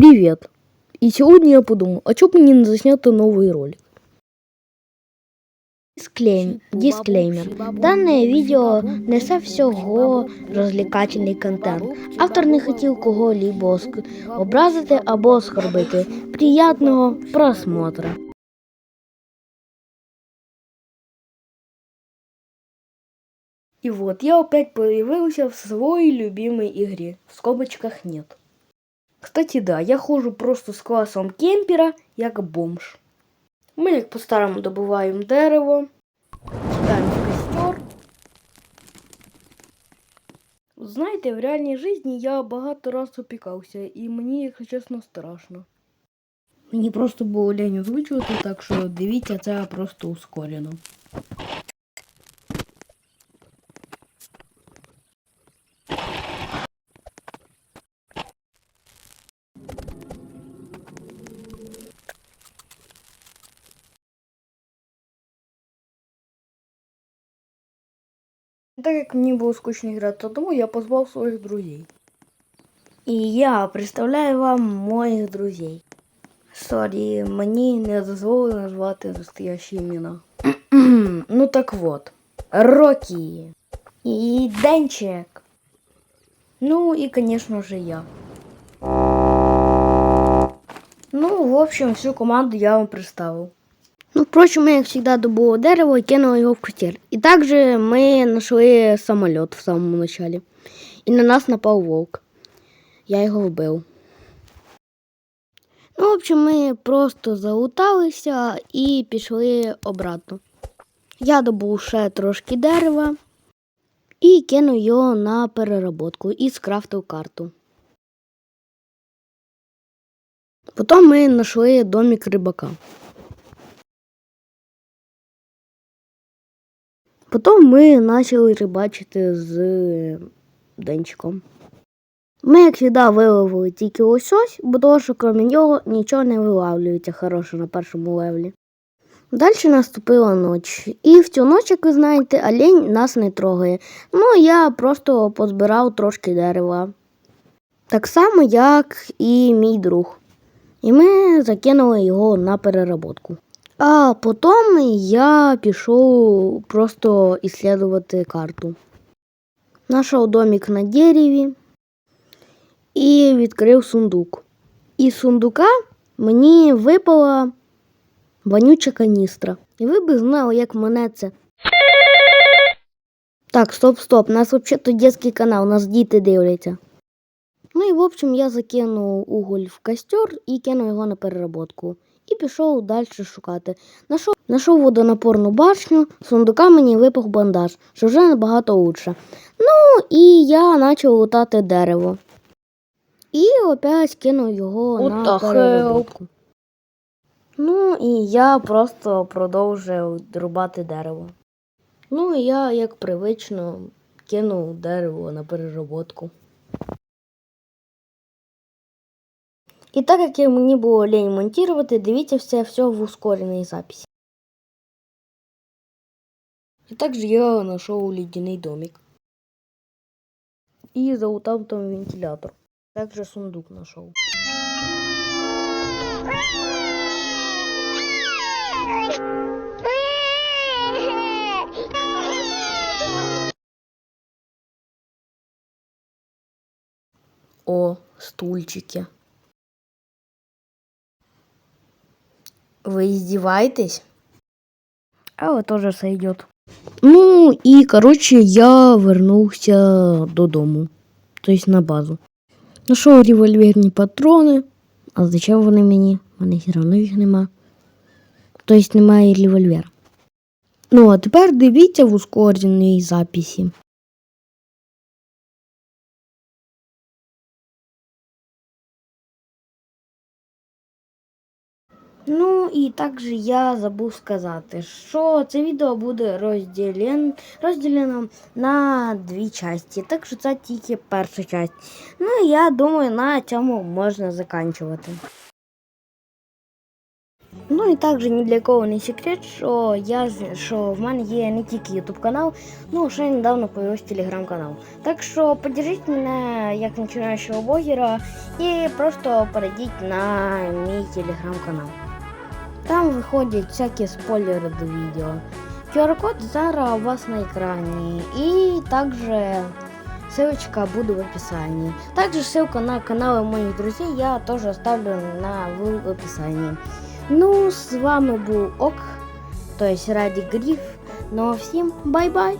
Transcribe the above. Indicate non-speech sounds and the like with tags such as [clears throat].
Привет! И сегодня я подумал, а чё бы мне не заснять новый ролик? Дисклейм... Дисклеймер. Дане відео несе всього розвлекательний контент. Автор не хотів кого-либо оск- образити або оскорбити. Приятного просмотра. И вот я опять появился в своей любимой игре. В скобочках нет. Кстати, да, я хожу просто з класом кемпера, як бомж. Ми, як по-старому, добуваємо дерево, кидаємо костер. Знаєте, в реальній житті я багато раз опікався, і мені, якщо чесно, страшно. Мені просто було лень озвучувати, так що дивіться, це просто ускорено. Так як мені було скучно грати тому, я позвав своїх друзей. І я представляю вам моїх друзей. Сорі, мені не дозволили назвати настоящі імена. [clears throat] ну так вот. Рокі. І Денчик. Ну і, конечно же, я. Ну, в общем, всю команду я вам представил. Ну, впрочем, мы, как всегда, добыло дерево и кинули его в костер. И также мы нашли самолет в самом начале. И на нас напал волк. Я його вбив. Ну, в общем, ми просто залуталися і пішли обратно. Я добув ще трошки дерева і кинув його на переработку і скрафтив карту. Потім ми знайшли домик рибака. Потім ми почали рибачити з денчиком. Ми, як завжди, виловили тільки ось ось, бо того, що крім нього нічого не вилавлюється хороше на першому левлі. Далі наступила ніч. І в цю ніч, як ви знаєте, олень нас не трогає. Ну, я просто позбирав трошки дерева. Так само, як і мій друг. І ми закинули його на переработку. А потім я пішов просто исследувати карту. Нашов домик на дереві і відкрив сундук. Із сундука мені випала вонюча каністра. І ви б знали, як мене це. Так, стоп, стоп. У нас взагалі детський канал, у нас діти дивляться. Ну і в общем я закинув уголь в костер і кинув його на переработку. І пішов далі шукати. Нашов, нашов водонапорну башню, з сундука мені випав бандаж, що вже набагато лучше. Ну і я почав лутати дерево. І опять кинув його What на the переработку. Ну і я просто продовжив рубати дерево. Ну і я, як привично, кинув дерево на переработку. І так як я- мені було лень монтувати, дивіться все, все в ускореній записі. І також я знайшов ледяний домик. І залутав там вентилятор. Також сундук знайшов. О, стульчики. Вы издеваетесь? А вот тоже сойдет. Ну и, короче, я вернувся додому. То есть на базу. Нашов револьверні патрони. А зачем вони мені? У мене все одно їх нема. Тобто немає револьвера. Ну, а тепер дивіться в ускореній записі. Ну і також я забув сказати, що це відео буде розділен, розділено на дві частини. Так що це тільки перша частина. Ну і я думаю, на цьому можна закінчувати. Ну і також ні для кого не секрет, що я що в мене є не тільки YouTube канал, ну ще недавно появився телеграм-канал. Так що поддержіть мене як починаючого блогера і просто перейдіть на мій телеграм-канал. Там виходять всякі спойлери до відео. QR-код зараз у вас на екрані. І також ссылочка буде в описании. Также ссылка на каналы моих друзей я тоже оставлю на в описании. Ну, с вами был Ок, то есть Ради Гриф. Ну а всем бай-бай!